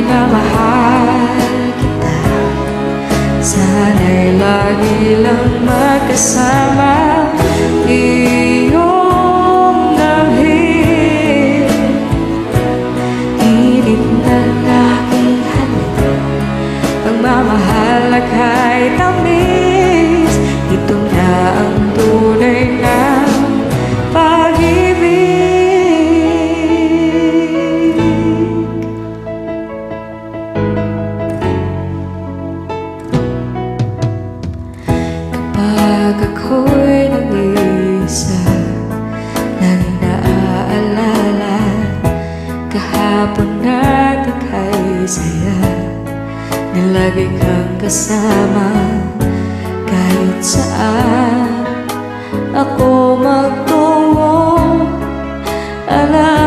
minamahal kita. Sana'y lagi lang magkasama. ako'y nag-iisa Nang naaalala Kahapon natin kay saya Nilagi kang kasama Kahit saan Ako magtungo Alam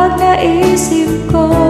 pag naisip ko.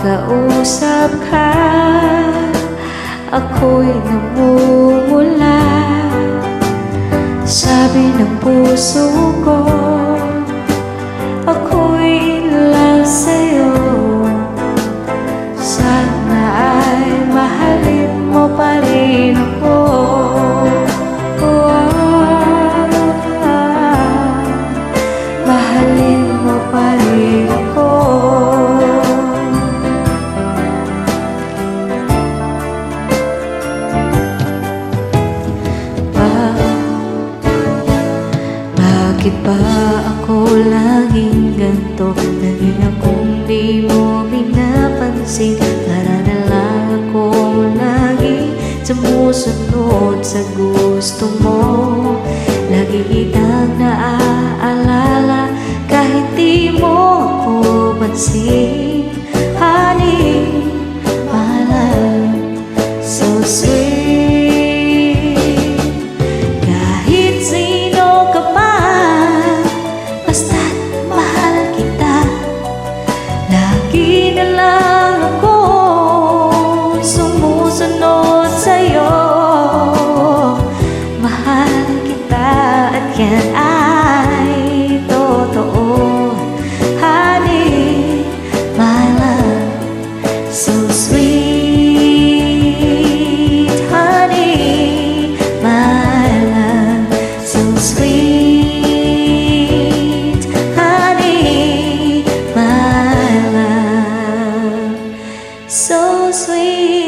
Nakausap ka Ako'y namumula. Sabi ng puso ko pa ako laging ganto. Naging akong di mo pinapansin Para na lang akong lagi Sumusunod sa gusto mo. Lagi kitang naaalala Kahit di mo ako pansin. so sweet.